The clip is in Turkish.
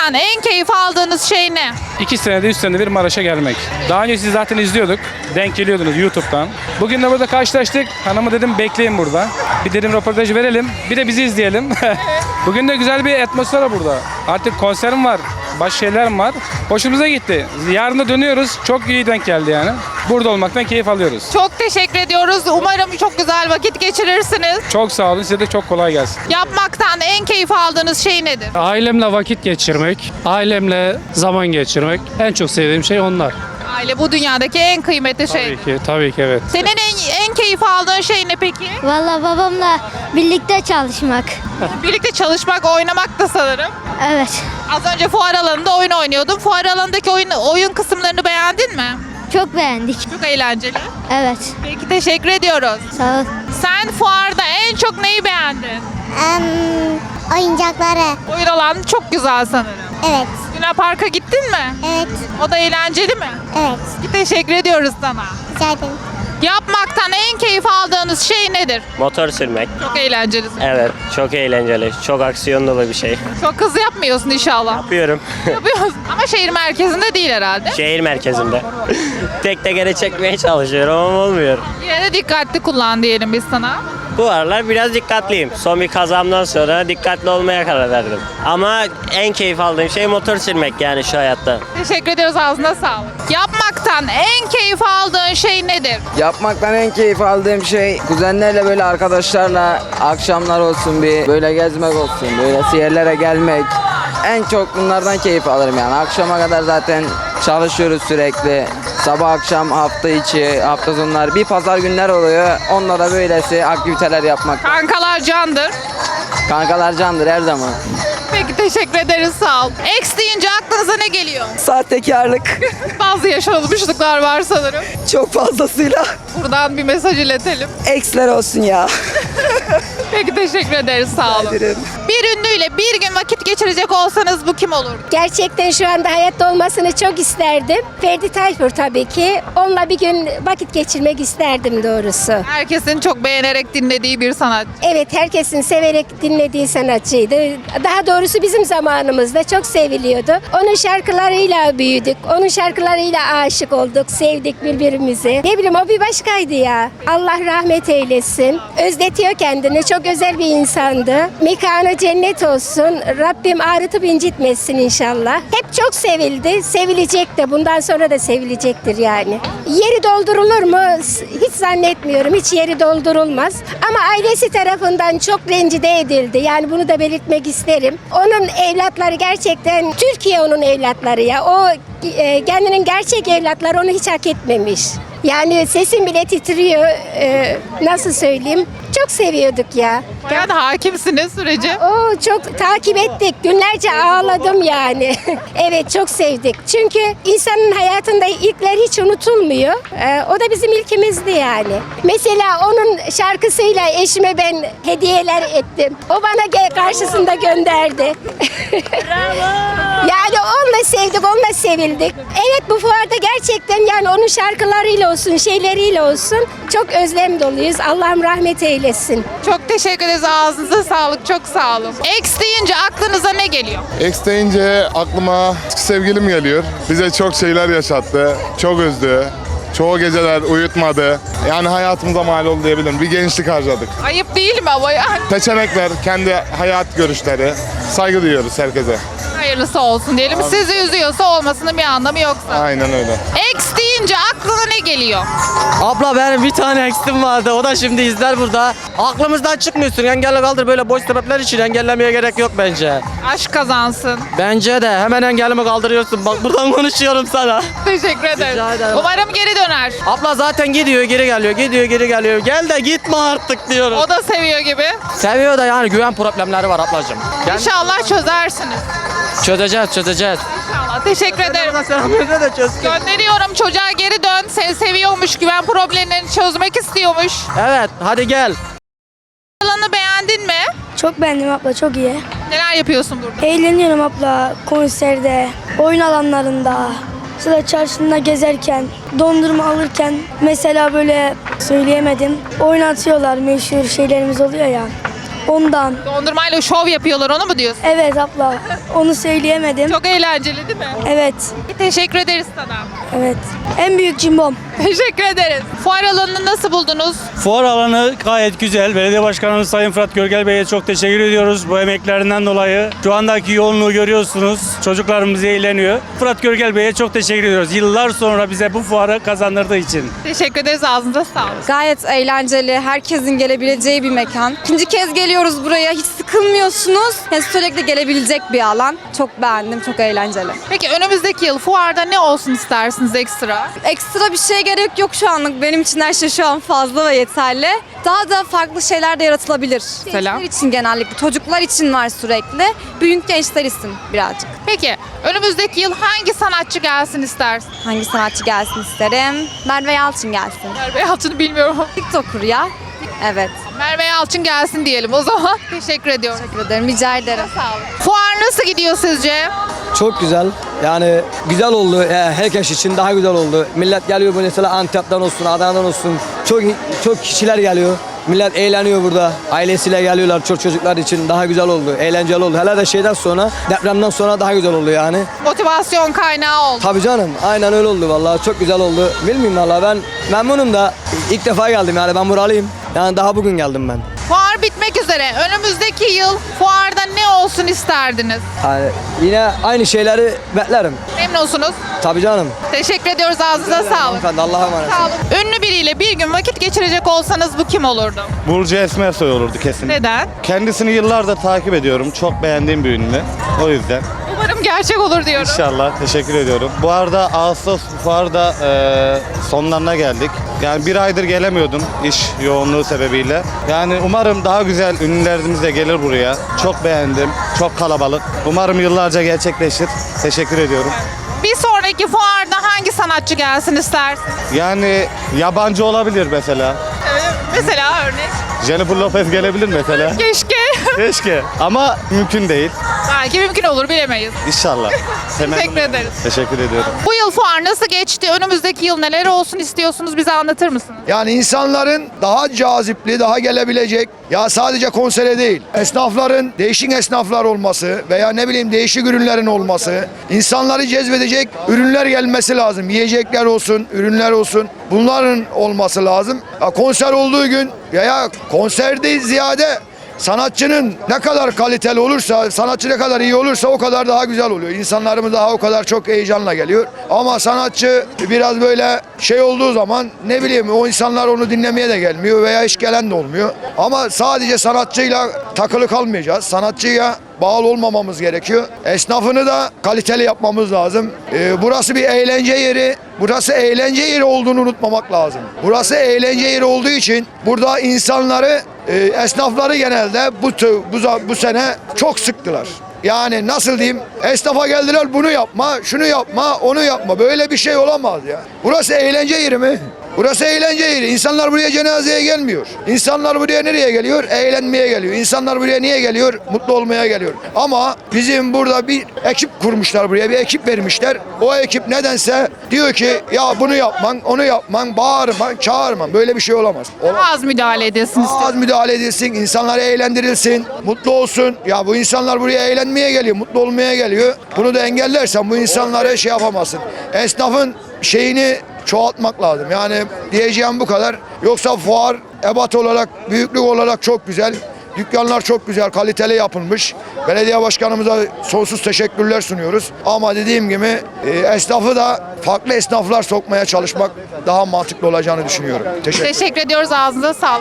Yapmaktan en keyif aldığınız şey ne? İki senede, üç senede bir Maraş'a gelmek. Daha önce sizi zaten izliyorduk. Denk geliyordunuz YouTube'dan. Bugün de burada karşılaştık. Hanımı dedim bekleyin burada. Bir dedim röportaj verelim. Bir de bizi izleyelim. Bugün de güzel bir atmosfer burada. Artık konserim var. Baş şeylerim var. Hoşumuza gitti. Yarın da dönüyoruz. Çok iyi denk geldi yani. Burada olmaktan keyif alıyoruz. Çok teşekkür ediyoruz. Umarım çok güzel vakit geçirirsiniz. Çok sağ olun. Size de çok kolay gelsin. Yapmaktan en keyif aldığınız şey nedir? Ailemle vakit geçirmek, ailemle zaman geçirmek en çok sevdiğim şey onlar. Aile bu dünyadaki en kıymetli şey. Tabii ki, tabii ki evet. Senin en, en keyif aldığın şey ne peki? Valla babamla birlikte çalışmak. Birlikte çalışmak, oynamak da sanırım. Evet. Az önce fuar alanında oyun oynuyordum. Fuar alanındaki oyun, oyun kısımlarını beğendin mi? Çok beğendik. Çok eğlenceli. Evet. Peki teşekkür ediyoruz. Sağ ol. Sen fuarda en çok neyi beğendin? oyuncakları. Oyun alanı çok güzel sanırım. Evet. Luna Park'a gittin mi? Evet. O da eğlenceli mi? Evet. Teşekkür ediyoruz sana. Rica ederim. Yapmaktan en keyif şey nedir? Motor sürmek. Çok eğlenceli. Evet, çok eğlenceli. Çok aksiyon dolu bir şey. Çok hızlı yapmıyorsun inşallah. Yapıyorum. Yapıyorsun. Ama şehir merkezinde değil herhalde. Şehir merkezinde. Tek tekere çekmeye çalışıyorum ama olmuyor. Yine de dikkatli kullan diyelim biz sana. Bu aralar biraz dikkatliyim. Son bir kazamdan sonra dikkatli olmaya karar verdim. Ama en keyif aldığım şey motor sürmek yani şu hayatta. Teşekkür ediyoruz ağzına sağlık. Yapmaktan en keyif aldığın şey nedir? Yapmaktan en keyif aldığım şey kuzenlerle böyle arkadaşlarla akşamlar olsun bir böyle gezmek olsun böyle yerlere gelmek. En çok bunlardan keyif alırım yani. Akşama kadar zaten çalışıyoruz sürekli. Sabah akşam hafta içi hafta sonları bir pazar günler oluyor. Onunla da böylesi aktiviteler yapmak. Kankalar candır. Kankalar candır her zaman. Peki teşekkür ederiz sağ ol. Ex deyince aklınıza ne geliyor? Sahtekarlık Bazı yaşanılmışlıklar var sanırım. çok fazlasıyla Buradan bir mesaj iletelim. eksler olsun ya. Peki teşekkür ederiz sağ olun. Bir ünlüyle bir gün vakit geçirecek olsanız bu kim olur? Gerçekten şu anda hayatta olmasını çok isterdim. Ferdi Tayfur tabii ki. Onunla bir gün vakit geçirmek isterdim doğrusu. Herkesin çok beğenerek dinlediği bir sanatçı. Evet herkesin severek dinlediği sanatçıydı. Daha doğrusu bizim zamanımızda çok seviliyordu. Onun şarkılarıyla büyüdük. Onun şarkılarıyla aşık olduk, sevdik birbirimizi. Ne bileyim o bir başkaydı ya. Allah rahmet eylesin. Özletiyor kendini. Çok özel bir insandı. Mekanı cennet olsun. Rabbim ağrıtıp incitmesin inşallah. Hep çok sevildi. Sevilecek de. Bundan sonra da sevilecektir yani. Yeri doldurulur mu? Hiç zannetmiyorum. Hiç yeri doldurulmaz. Ama ailesi tarafından çok rencide edildi. Yani bunu da belirtmek isterim. Onun evlatları gerçekten Türkiye onun evlatları ya. O e, kendinin gerçek evlatları onu hiç hak etmemiş. Yani sesim bile titriyor. E, nasıl söyleyeyim? Çok seviyorduk ya. Bayağı da hakimsiniz sürece. Oo çok takip ettik. Günlerce ağladım yani. evet çok sevdik. Çünkü insanın hayatında ilkler hiç unutulmuyor. Ee, o da bizim ilkimizdi yani. Mesela onun şarkısıyla eşime ben hediyeler ettim. O bana ge- karşısında gönderdi. yani onunla sevdik, onunla sevildik. Evet bu fuarda gerçekten yani onun şarkılarıyla olsun, şeyleriyle olsun çok özlem doluyuz. Allah'ım rahmet eylesin. Çok teşekkür ederiz. Ağzınıza sağlık. Çok sağ olun. Ex deyince aklınıza ne geliyor? Ex deyince aklıma sevgilim geliyor. Bize çok şeyler yaşattı. Çok üzdü. Çoğu geceler uyutmadı. Yani hayatımıza mal oldu diyebilirim. Bir gençlik harcadık. Ayıp değil mi ama yani? Seçenekler, kendi hayat görüşleri. Saygı duyuyoruz herkese. Hayırlısı olsun diyelim. Sizi üzüyorsa olmasının bir anlamı yoksa. Aynen öyle. Ex deyince aklına ne geliyor? Abla benim bir tane eksim vardı. O da şimdi izler burada. Aklımızdan çıkmıyorsun. Engelli kaldır böyle boş sebepler için engellemeye gerek yok bence. Aşk kazansın. Bence de hemen engellimi kaldırıyorsun. Bak buradan konuşuyorum sana. Teşekkür ederim. Rica ederim. Umarım geri döner. Abla zaten gidiyor geri geliyor. Gidiyor geri geliyor. Gel de gitme artık diyorum. O da seviyor gibi. Seviyor da yani güven problemleri var ablacığım. Gel- İnşallah çözersiniz. Çözeceğiz çözeceğiz. İnşallah. Teşekkür ederim. Çöz. Gönderiyorum çocuğa geri dön. Seni seviyormuş. Güven problemlerini çözmek istiyormuş. Evet hadi gel. Alanı beğendin mi? Çok beğendim abla çok iyi. Neler yapıyorsun burada? Eğleniyorum abla konserde, oyun alanlarında. Sıra çarşında gezerken, dondurma alırken mesela böyle söyleyemedim. Oynatıyorlar meşhur şeylerimiz oluyor ya. Ondan. Dondurmayla şov yapıyorlar onu mu diyorsun? Evet abla. Onu söyleyemedim. Çok eğlenceli değil mi? Evet. Teşekkür ederiz sana. Evet. En büyük cimbom. Teşekkür ederiz. Fuar alanını nasıl buldunuz? Fuar alanı gayet güzel. Belediye Başkanımız Sayın Fırat Görgel Bey'e çok teşekkür ediyoruz bu emeklerinden dolayı. Şu andaki yoğunluğu görüyorsunuz. Çocuklarımız eğleniyor. Fırat Görgel Bey'e çok teşekkür ediyoruz. Yıllar sonra bize bu fuarı kazandırdığı için. Teşekkür ederiz. Ağzınıza sağlık. Gayet eğlenceli, herkesin gelebileceği bir mekan. İkinci kez geliyoruz buraya, hiç sıkılmıyorsunuz. Yani sürekli gelebilecek bir alan. Çok beğendim, çok eğlenceli. Peki önümüzdeki yıl fuarda ne olsun istersiniz ekstra? Ekstra bir şeye gerek yok şu anlık. Benim için her şey şu an fazla ve yeterli. Daha da farklı şeyler de yaratılabilir. Mesela? Gençler için genellikle, çocuklar için var sürekli. Büyük gençler için birazcık. Peki önümüzdeki yıl hangi sanatçı gelsin istersin? Hangi sanatçı gelsin isterim? Merve Yalçın gelsin. Merve Yalçın'ı bilmiyorum. TikToker ya. Evet. Merve Yalçın gelsin diyelim o zaman. Teşekkür ediyorum. Teşekkür ederim, rica ederim. Sağ olun. Fuar nasıl gidiyor sizce? Çok güzel. Yani güzel oldu. Herkes için daha güzel oldu. Millet geliyor bu mesela Antep'ten olsun, Adana'dan olsun. Çok çok kişiler geliyor. Millet eğleniyor burada. Ailesiyle geliyorlar. Çok çocuklar için daha güzel oldu. Eğlenceli oldu. Hele de şeyden sonra, depremden sonra daha güzel oldu yani. Motivasyon kaynağı oldu. Tabii canım. Aynen öyle oldu vallahi. Çok güzel oldu. Bilmiyorum vallahi ben memnunum da ilk defa geldim yani ben buralıyım. Yani daha bugün geldim ben. Fuar bitmek üzere. Önümüzdeki yıl fuarda ne olsun isterdiniz? Yani yine aynı şeyleri beklerim. Memnunsunuz. Tabii canım. Teşekkür ediyoruz. Ağzınıza sağlık. Hanımefendi Allah'a emanet. Sağ olun. Ünlü biriyle bir gün vakit geçirecek olsanız bu kim olurdu? Burcu Esmersoy olurdu kesin. Neden? Kendisini yıllardır takip ediyorum. Çok beğendiğim bir ünlü. O yüzden. Gerçek olur diyorum. İnşallah. Teşekkür ediyorum. Bu arada Ağustos fuarda e, sonlarına geldik. Yani bir aydır gelemiyordum iş yoğunluğu sebebiyle. Yani umarım daha güzel ünlülerimiz de gelir buraya. Çok beğendim. Çok kalabalık. Umarım yıllarca gerçekleşir. Teşekkür ediyorum. Bir sonraki fuarda hangi sanatçı gelsin istersin? Yani yabancı olabilir mesela. Mesela örnek. Jennifer Lopez gelebilir mesela. Keşke. Keşke. Ama mümkün değil. Belki mümkün olur bilemeyiz. İnşallah. Teşekkür ederiz. Teşekkür ediyorum. Bu yıl fuar nasıl geçti? Önümüzdeki yıl neler olsun istiyorsunuz? Bize anlatır mısınız? Yani insanların daha cazipli, daha gelebilecek ya sadece konsere değil. Esnafların değişik esnaflar olması veya ne bileyim değişik ürünlerin olması, insanları cezbedecek ürünler gelmesi lazım. Yiyecekler olsun, ürünler olsun. Bunların olması lazım. Ya konser olduğu gün veya konserde ziyade sanatçının ne kadar kaliteli olursa, sanatçı ne kadar iyi olursa o kadar daha güzel oluyor. İnsanlarımız daha o kadar çok heyecanla geliyor. Ama sanatçı biraz böyle şey olduğu zaman ne bileyim o insanlar onu dinlemeye de gelmiyor veya hiç gelen de olmuyor. Ama sadece sanatçıyla takılı kalmayacağız. Sanatçıya bağlı olmamamız gerekiyor. Esnafını da kaliteli yapmamız lazım. Ee, burası bir eğlence yeri. Burası eğlence yeri olduğunu unutmamak lazım. Burası eğlence yeri olduğu için burada insanları, e, esnafları genelde bu, bu, bu sene çok sıktılar. Yani nasıl diyeyim? Esnafa geldiler bunu yapma, şunu yapma, onu yapma. Böyle bir şey olamaz ya. Burası eğlence yeri mi? Burası eğlence yeri. İnsanlar buraya cenazeye gelmiyor. İnsanlar buraya nereye geliyor? Eğlenmeye geliyor. İnsanlar buraya niye geliyor? Mutlu olmaya geliyor. Ama bizim burada bir ekip kurmuşlar buraya. Bir ekip vermişler. O ekip nedense diyor ki ya bunu yapman, onu yapman, bağırman, çağırman. Böyle bir şey olamaz. Olamaz. Az müdahale edilsin Az müdahale edilsin, insanlar eğlendirilsin, mutlu olsun. Ya bu insanlar buraya eğlenmeye geliyor, mutlu olmaya geliyor. Bunu da engellersen bu insanlara şey yapamazsın. Esnafın şeyini çoğaltmak lazım. Yani diyeceğim bu kadar. Yoksa fuar ebat olarak, büyüklük olarak çok güzel. Dükkanlar çok güzel, kaliteli yapılmış. Belediye başkanımıza sonsuz teşekkürler sunuyoruz. Ama dediğim gibi e, esnafı da farklı esnaflar sokmaya çalışmak daha mantıklı olacağını düşünüyorum. Teşekkür Teşekkür ediyoruz. Ağzınıza sağlık.